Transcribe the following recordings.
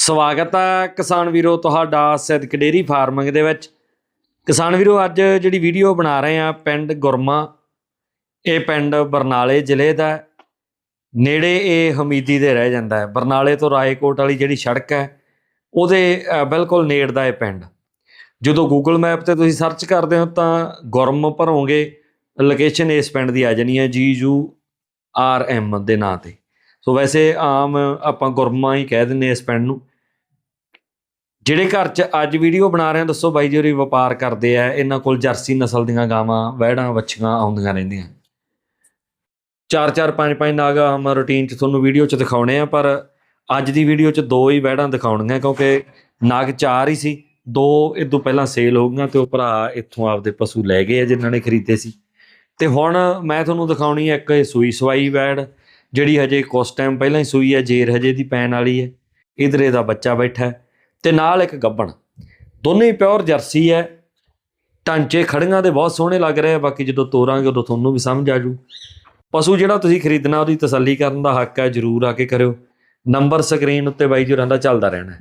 ਸਵਾਗਤ ਹੈ ਕਿਸਾਨ ਵੀਰੋ ਤੁਹਾਡਾ ਸਿੱਧਕ ਡੇਰੀ ਫਾਰਮਿੰਗ ਦੇ ਵਿੱਚ। ਕਿਸਾਨ ਵੀਰੋ, ਅੱਜ ਜਿਹੜੀ ਵੀਡੀਓ ਬਣਾ ਰਹੇ ਆ ਪਿੰਡ ਗੁਰਮਾ, ਇਹ ਪਿੰਡ ਬਰਨਾਲੇ ਜ਼ਿਲ੍ਹੇ ਦਾ ਨੇੜੇ ਇਹ ਹਮੀਦੀ ਦੇ ਰਹਿ ਜਾਂਦਾ ਹੈ। ਬਰਨਾਲੇ ਤੋਂ ਰਾਏਕੋਟ ਵਾਲੀ ਜਿਹੜੀ ਸੜਕ ਹੈ, ਉਹਦੇ ਬਿਲਕੁਲ ਨੇੜ ਦਾ ਇਹ ਪਿੰਡ। ਜਦੋਂ ਗੂਗਲ ਮੈਪ ਤੇ ਤੁਸੀਂ ਸਰਚ ਕਰਦੇ ਹੋ ਤਾਂ ਗੁਰਮ ਭਰੋਗੇ ਲੋਕੇਸ਼ਨ ਇਸ ਪਿੰਡ ਦੀ ਆ ਜਾਣੀ ਹੈ ਜੀ ਯੂ ਆਰ ਐਮ ਦੇ ਨਾਂ ਤੇ। ਸੋ ਵੈਸੇ ਆਮ ਆਪਾਂ ਗੁਰਮਾ ਹੀ ਕਹਿ ਦਿੰਦੇ ਹਾਂ ਇਸ ਪਿੰਡ ਨੂੰ। ਜਿਹੜੇ ਘਰ 'ਚ ਅੱਜ ਵੀਡੀਓ ਬਣਾ ਰਹੇ ਹਾਂ, ਦੱਸੋ ਬਾਈ ਜੀ ਹੋਰੀ ਵਪਾਰ ਕਰਦੇ ਆ, ਇਹਨਾਂ ਕੋਲ ਜਰਸੀ ਨਸਲ ਦੀਆਂ ਗਾਵਾਂ, ਵਹਿੜਾਂ, ਵੱਛੀਆਂ ਆਉਂਦੀਆਂ ਰਹਿੰਦੀਆਂ। ਚਾਰ ਚਾਰ, ਪੰਜ ਪੰਜ ਨਾਗ ਹਮ ਰੂਟੀਨ 'ਚ ਤੁਹਾਨੂੰ ਵੀਡੀਓ 'ਚ ਦਿਖਾਉਣੇ ਆ, ਪਰ ਅੱਜ ਦੀ ਵੀਡੀਓ 'ਚ ਦੋ ਹੀ ਵਹਿੜਾਂ ਦਿਖਾਉਣੀਆਂ, ਕਿਉਂਕਿ ਨਾਗ ਚਾਰ ਹੀ ਸੀ, ਦੋ ਇਦੋਂ ਪਹਿਲਾਂ ਸੇਲ ਹੋ ਗਈਆਂ ਤੇ ਉਹ ਭਰਾ ਇੱਥੋਂ ਆਪਦੇ ਪਸ਼ੂ ਲੈ ਗਏ ਆ ਜਿਨ੍ਹਾਂ ਨੇ ਖਰੀਦੇ ਸੀ। ਤੇ ਹੁਣ ਮੈਂ ਤੁਹਾਨੂੰ ਦਿਖਾਉਣੀ ਹੈ ਇੱਕ ਸੂਈ ਸਵਾਈ ਵੈੜ ਜਿਹੜੀ ਹਜੇ ਕੁਛ ਟਾਈਮ ਪਹਿਲਾਂ ਹੀ ਸੂਈ ਹੈ ਜੇਰ ਹਜੇ ਦੀ ਪੈਣ ਵਾਲੀ ਹੈ ਇਧਰ ਦਾ ਬੱਚਾ ਬੈਠਾ ਹੈ। ਤੇ ਨਾਲ ਇੱਕ ਗੱਬਣ। ਦੋਨੇ ਹੀ ਪਿਓਰ ਜਰਸੀ ਹੈ। ਢਾਂਚੇ ਖੜੀਆਂ ਦੇ ਬਹੁਤ ਸੋਹਣੇ ਲੱਗ ਰਹੇ ਆ। ਬਾਕੀ ਜਦੋਂ ਤੋਰਾਂਗੇ ਉਦੋਂ ਤੁਹਾਨੂੰ ਵੀ ਸਮਝ ਆ ਜੂ। ਪਸ਼ੂ ਜਿਹੜਾ ਤੁਸੀਂ ਖਰੀਦਣਾ ਉਹਦੀ ਤਸੱਲੀ ਕਰਨ ਦਾ ਹੱਕ ਹੈ ਜਰੂਰ ਆ ਕੇ ਕਰਿਓ। ਨੰਬਰ ਸਕਰੀਨ ਉੱਤੇ ਬਾਈ ਜੀ ਹੋਰਾਂ ਦਾ ਚੱਲਦਾ ਰਹਿਣਾ।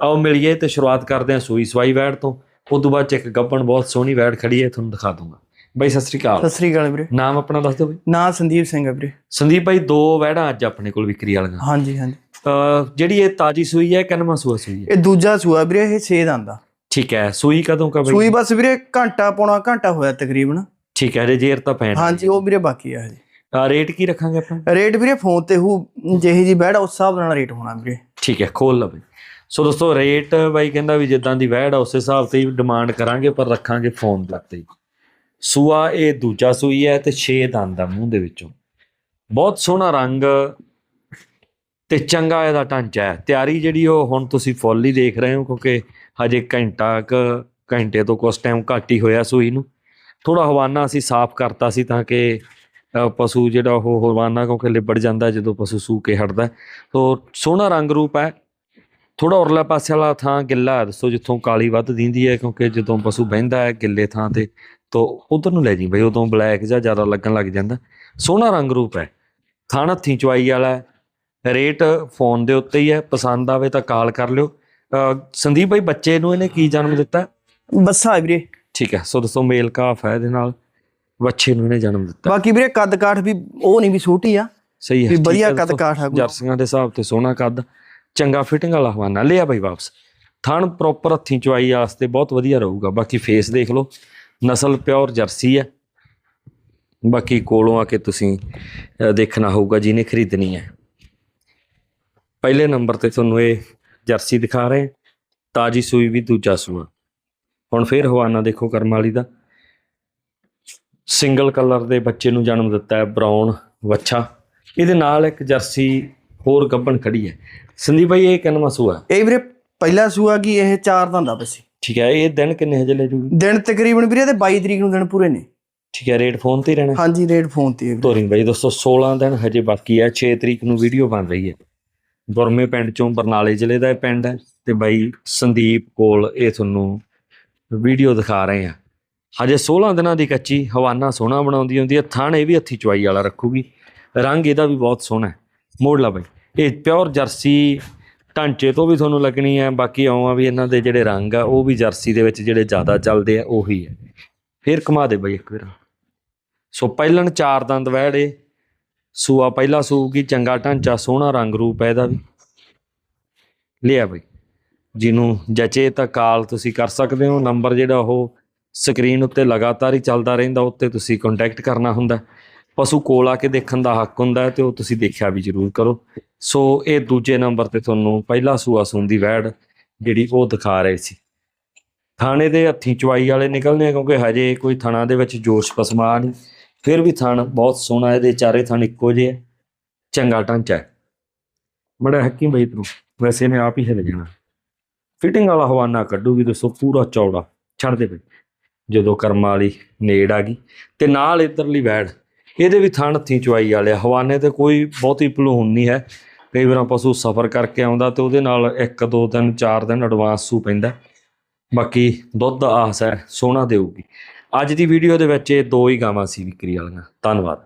ਆਓ ਮਿਲੀਏ ਤੇ ਸ਼ੁਰੂਆਤ ਕਰਦੇ ਹਾਂ ਸੂਈ ਸਵਾਈ ਵੈੜ ਤੋਂ। ਉਸ ਤੋਂ ਬਾਅਦ ਚ ਇੱਕ ਗੱਬਣ ਬਹੁਤ ਸੋਹਣੀ ਵੈੜ ਖੜੀ ਹੈ ਤੁਹਾਨੂੰ ਦਿਖਾ ਦੂੰਗਾ। ਬਾਈ ਸਤਿ ਸ੍ਰੀ ਅਕਾਲ। ਸਤਿ ਸ੍ਰੀ ਅਕਾਲ ਵੀਰੇ। ਨਾਮ ਆਪਣਾ ਦੱਸ ਦਿਓ ਬਾਈ। ਨਾਂ ਸੰਦੀਪ ਸਿੰਘ ਹੈ ਵੀਰੇ। ਸੰਦੀਪ ਭਾਈ ਦੋ ਵੈੜਾਂ ਅੱਜ ਆਪਣੇ ਕੋਲ ਵਿਕਰੀ ਵਾਲੀਆਂ। ਹਾਂਜੀ ਹਾਂਜੀ। ਜਿਹੜੀ ਇਹ ਤਾਜੀ ਸੂਈ ਹੈ ਕਿੰਨਵਾਂ ਸੂਆ ਸੂਈ ਹੈ? ਇਹ ਦੂਜਾ ਸੂਆ ਵੀਰੇ ਇਹ 6 ਦੰਦਾ ਠੀਕ ਹੈ ਸੂਈ ਕਦੋਂ ਕਾ ਸੂਈ ਬਸ ਵੀਰੇ ਘੰਟਾ ਪੌਣਾ ਘੰਟਾ ਹੋਇਆ ਤਕਰੀਬਨ। ਠੀਕ ਹੈ ਜੇ ਜੇਰ ਤਾਂ ਪੈਣ ਹਾਂਜੀ ਉਹ ਵੀਰੇ ਬਾਕੀ ਆ ਹਜੇ। ਰੇਟ ਕੀ ਰੱਖਾਂਗੇ ਆਪਾਂ? ਰੇਟ ਵੀਰੇ ਫੋਨ ਤੇ ਹੂ ਜਿਹੀ ਜੀ ਬੈੜ ਉਸ ਹਿਸਾਬ ਨਾਲ ਰੇਟ ਹੋਣਾ ਵੀਰੇ। ਠੀਕ ਹੈ ਖੋਲ ਬਈ। ਸੋ ਦੋਸਤੋ ਰੇਟ ਬਾਈ ਕਹਿੰਦਾ ਵੀ ਜਿੱਦਾਂ ਦੀ ਵੈੜ ਆ ਉਸ ਹਿਸਾਬ ਤੇ ਹੀ ਡਿਮਾਂਡ ਕਰਾਂਗੇ ਪਰ ਰੱਖਾਂਗੇ ਫੋਨ ਦੇ ਹੀ। ਸੂਆ ਇਹ ਦੂਜਾ ਸੂਈ ਹੈ ਤੇ 6 ਦੰਦ ਆ ਮੂੰਹ ਦੇ ਵਿੱਚੋਂ। ਬਹੁਤ ਸੋਹਣਾ ਰੰਗ ਤੇ ਚੰਗਾ ਇਹਦਾ ਢਾਂਚਾ ਹੈ। ਤਿਆਰੀ ਜਿਹੜੀ ਉਹ ਹੁਣ ਤੁਸੀਂ ਫੁੱਲ ਹੀ ਦੇਖ ਰਹੇ ਹੋ, ਕਿਉਂਕਿ ਹਜੇ ਘੰਟਾ ਕ ਘੰਟੇ ਤੋਂ ਕੁਝ ਟਾਈਮ ਘੱਟ ਹੀ ਹੋਇਆ ਸੂਈ ਨੂੰ। ਥੋੜਾ ਹਵਾਨਾ ਅਸੀਂ ਸਾਫ਼ ਕਰਤਾ ਸੀ ਤਾਂ ਕਿ ਪਸ਼ੂ ਜਿਹੜਾ ਉਹ ਹਵਾਨਾ ਕਿਉਂਕਿ ਲਿਬੜ ਜਾਂਦਾ ਜਦੋਂ ਪਸ਼ੂ ਸੂ ਕੇ ਹਟਦਾ। ਹੈ। ਸੋ ਸੋਹਣਾ ਰੰਗ ਰੂਪ ਹੈ। ਥੋੜਾ ਉਰਲਾ ਪਾਸੇ ਵਾਲਾ ਥਾਂ ਗਿੱਲਾ ਦੱਸੋ ਜਿੱਥੋਂ ਕਾਲੀ ਵੱਧ ਦਿੰਦੀ ਹੈ, ਕਿਉਂਕਿ ਜਦੋਂ ਪਸ਼ੂ ਬਹਿੰਦਾ ਹੈ ਗਿੱਲੇ ਥਾਂ ਤੇ, ਤੋ ਉਧਰ ਨੂੰ ਲੈ ਜੀ ਬਈ, ਉਦੋਂ ਬਲੈਕ ਜਾਂ ਜ਼ਿਆਦਾ ਲੱਗਣ ਲੱਗ ਜਾਂਦਾ। ਸੋਹਣਾ ਰੰਗ ਰੂਪ ਹੈ। ਥਾਣ ਹੱਥੀਂ ਚਵਾਈ ਵਾਲਾ ਰੇਟ ਫੋਨ ਦੇ ਉੱਤੇ ਹੀ ਹੈ ਪਸੰਦ ਆਵੇ ਤਾਂ ਕਾਲ ਕਰ ਲਿਓ। ਸੰਦੀਪ ਭਾਈ ਬੱਚੇ ਨੂੰ ਇਹਨੇ ਕੀ ਜਨਮ ਦਿੱਤਾ? ਬੱਸਾ ਵੀਰੇ। ਠੀਕ ਹੈ ਸੋ ਦੱਸੋ ਮੇਲ ਕਾਫ ਹੈ ਇਹਦੇ ਨਾਲ ਬੱਚੇ ਨੂੰ ਇਹਨੇ ਜਨਮ ਦਿੱਤਾ। ਬਾਕੀ ਵੀਰੇ ਕੱਦ ਕਾਠ ਵੀ ਉਹ ਨਹੀਂ ਵੀ ਛੋਟੀ ਆ। ਸਹੀ ਹੈ ਵੀ ਵਧੀਆ ਹੈ ਕੱਦ। ਕਾਠ ਆ। ਜਰਸੀਆਂ ਦੇ ਹਿਸਾਬ ਤੇ ਸੋਹਣਾ ਕੱਦ ਚੰਗਾ ਫਿਟਿੰਗ ਵਾਲਾ ਹਵਾਨਾ ਲਿਆ ਬਈ ਵਾਪਸ। ਥਣ ਪ੍ਰੋਪਰ ਹੱਥੀਂ ਚਵਾਈ ਵਾਸਤੇ ਬਹੁਤ ਵਧੀਆ ਰਹੂਗਾ। ਬਾਕੀ ਫੇਸ ਦੇਖ ਲਓ ਨਸਲ ਪਿਓਰ ਜਰਸੀ ਹੈ। ਬਾਕੀ ਕੋਲੋਂ ਆ ਕੇ ਤੁਸੀਂ ਦੇਖਣਾ ਹੋਊਗਾ ਜਿਹਨੇ ਖਰੀਦਣੀ ਹੈ। ਪਹਿਲੇ ਨੰਬਰ ਤੇ ਤੁਹਾਨੂੰ ਇਹ ਜਰਸੀ ਦਿਖਾ ਰਹੇ। ਤਾਜੀ ਸੂਈ ਵੀ ਦੂਜਾ ਸੂਆ ਹੁਣ ਫੇਰ ਹਵਾਨਾ ਦੇਖੋ ਕਰਮ ਵਾਲੀ ਦਾ। ਸਿੰਗਲ ਕਲਰ ਦੇ ਬੱਚੇ ਨੂੰ ਜਨਮ ਦਿੱਤਾ ਹੈ ਬਰਾਊਨ ਵੱਛਾ। ਇਹਦੇ ਨਾਲ ਇੱਕ ਜਰਸੀ ਹੋਰ ਗੱਬਣ ਖੜੀ ਹੈ। ਸੰਦੀਪ ਭਾਈ ਇਹ ਕਿੰਨਵਾਂ ਸੂਆ? ਇਹ ਵੀਰੇ ਪਹਿਲਾ ਸੂਆ ਕੀ ਇਹ ਚਾਰ ਦੰਦਾ ਬੱਸੀ। ਠੀਕ ਹੈ ਇਹ ਦਿਨ ਕਿੰਨੇ ਹਜੇ ਲੈ ਜੂਗੀ? ਦਿਨ ਤਕਰੀਬਨ ਵੀਰੇ ਤੇ 22 ਤਰੀਕ ਨੂੰ ਦਿਨ ਪੂਰੇ ਨੇ। ਠੀਕ ਹੈ ਰੇਟ ਫੋਨ ਤੇ ਰਹਿਣਾ ਹਾਂਜੀ ਰੇਟ ਫੋਨ ਤੇ। ਤੋਰਿੰਗ ਬਾਈ ਦੋਸਤੋ 16 ਦਿਨ ਹਜੇ ਬਾਕੀ ਹੈ। 6 ਤਰੀਕ ਨੂੰ ਵੀਡੀਓ ਬਣ ਰਹੀ ਹੈ। ਗੁਰਮੇ ਪਿੰਡ ਚੋਂ ਬਰਨਾਲੇ ਜ਼ਿਲ੍ਹੇ ਦਾ ਇਹ ਪਿੰਡ ਹੈ ਤੇ ਬਾਈ ਸੰਦੀਪ ਕੋਲ ਇਹ ਤੁਹਾਨੂੰ ਵੀਡੀਓ ਦਿਖਾ ਰਹੇ ਆ ਹਜੇ 16 ਦਿਨਾਂ ਦੀ ਕੱਚੀ, ਹਵਾਨਾ ਸੋਹਣਾ ਬਣਾਉਂਦੀ ਹੁੰਦੀ ਹੈ, ਥਣ ਇਹ ਵੀ ਹੱਥੀ ਚੁਆਈ ਵਾਲਾ ਰੱਖੂਗੀ। ਰੰਗ ਇਹਦਾ ਵੀ ਬਹੁਤ ਸੋਹਣਾ ਹੈ। ਮੋੜ ਲਾ ਬਾਈ। ਇਹ ਪਿਓਰ ਜਰਸੀ ਢਾਂਚੇ ਤੋਂ ਵੀ ਤੁਹਾਨੂੰ ਲੱਗਣੀ ਹੈ, ਬਾਕੀ ਆਉਂ ਆ ਵੀ ਇਹਨਾਂ ਦੇ ਜਿਹੜੇ ਰੰਗ ਆ, ਉਹ ਵੀ ਜਰਸੀ ਦੇ ਵਿੱਚ ਜਿਹੜੇ ਜ਼ਿਆਦਾ ਚੱਲਦੇ ਆ, ਉਹੀ ਹੈ। ਫੇਰ ਘੁਮਾ ਦੇ ਬਾਈ ਇੱਕ ਵਾਰ। ਸੋ ਪਹਿਲਣ ਚਾਰ ਦੰਦ ਵਹਿੜੇ ਸੂਆ ਪਹਿਲਾ ਸੂਗੀ ਚੰਗਾ ਢਾਂਚਾ, ਸੋਹਣਾ ਰੰਗ ਰੂਪ ਹੈ ਇਹਦਾ ਵੀ। ਲਿਆ ਬਈ। ਜਿਹਨੂੰ ਜਚੇ ਤਾਂ ਕਾਲ ਤੁਸੀਂ ਕਰ ਸਕਦੇ ਹੋ, ਨੰਬਰ ਜਿਹੜਾ ਉਹ ਸਕਰੀਨ ਉੱਤੇ ਲਗਾਤਾਰ ਹੀ ਚੱਲਦਾ ਰਹਿੰਦਾ, ਉੱਤੇ ਤੁਸੀਂ ਕੰਟੈਕਟ ਕਰਨਾ ਹੁੰਦਾ। ਪਸ਼ੂ ਕੋਲ ਆ ਕੇ ਦੇਖਣ ਦਾ ਹੱਕ ਹੁੰਦਾ ਹੈ ਤੇ ਉਹ ਤੁਸੀਂ ਦੇਖਿਆ ਵੀ ਜ਼ਰੂਰ ਕਰੋ। ਸੋ ਇਹ ਦੂਜੇ ਨੰਬਰ ਤੇ ਤੁਹਾਨੂੰ ਪਹਿਲਾ ਸੂਆ ਸੂੰਦੀ ਵੈੜ ਜਿਹੜੀ ਉਹ ਦਿਖਾ ਰਹੇ ਸੀ। ਥਾਣੇ ਦੇ ਹੱਥੀਂ ਚਵਾਈ ਵਾਲੇ ਨਿਕਲਨੇ ਕਿਉਂਕਿ ਹਜੇ ਕੋਈ ਥਣਾ ਦੇ ਵਿੱਚ ਜੋਸ਼ ਪਸਮਾ ਨਹੀਂ। ਫਿਰ ਵੀ ਥਣ ਬਹੁਤ ਸੋਹਣਾ ਇਹਦੇ ਚਾਰੇ ਥਣ ਇੱਕੋ ਜਿਹੇ ਆ। ਚੰਗਾ ਢਾਂਚਾ ਹੈ। ਬੜਾ ਹੱਕੀ ਬਈ ਤੂੰ ਵੈਸੇ ਇਹਨੇ ਆਪ ਹੀ ਹਿਲ ਜਾਣਾ। ਫਿਟਿੰਗ ਵਾਲਾ ਹਵਾਨਾ ਕੱਢੂਗੀ, ਦੱਸੋ ਪੂਰਾ ਚੌੜਾ, ਛੱਡ ਦੇ ਬਈ। ਜਦੋਂ ਕਰਮਾਂ ਵਾਲੀ ਨੇੜ ਆ ਗਈ, ਤੇ ਨਾਲ ਇਧਰਲੀ ਵੈੜ, ਇਹਦੇ ਵੀ ਥਣ ਹੱਥੀਂ ਚੁਆਈ ਵਾਲੇ ਆ। ਹਵਾਨੇ ਤੇ ਕੋਈ ਬਹੁਤੀ ਭਲੂਣ ਨਹੀਂ ਹੈ। ਕਈ ਵਾਰ ਪਸ਼ੂ ਸਫ਼ਰ ਕਰਕੇ ਆਉਂਦਾ ਤੇ ਉਹਦੇ ਨਾਲ ਇੱਕ, ਦੋ ਦਿਨ, ਚਾਰ ਦਿਨ ਐਡਵਾਂਸ ਸੂ ਪੈਂਦਾ। ਬਾਕੀ ਦੁੱਧ ਆਸ ਹੈ, ਸੋਹਣਾ ਦੇਊਗੀ। ਅੱਜ ਦੀ ਵੀਡੀਓ ਦੇ ਵਿੱਚ ਇਹ ਦੋ ਹੀ ਗਾਵਾਂ ਸੀ ਵਿਕਰੀ ਵਾਲੀਆਂ। ਧੰਨਵਾਦ।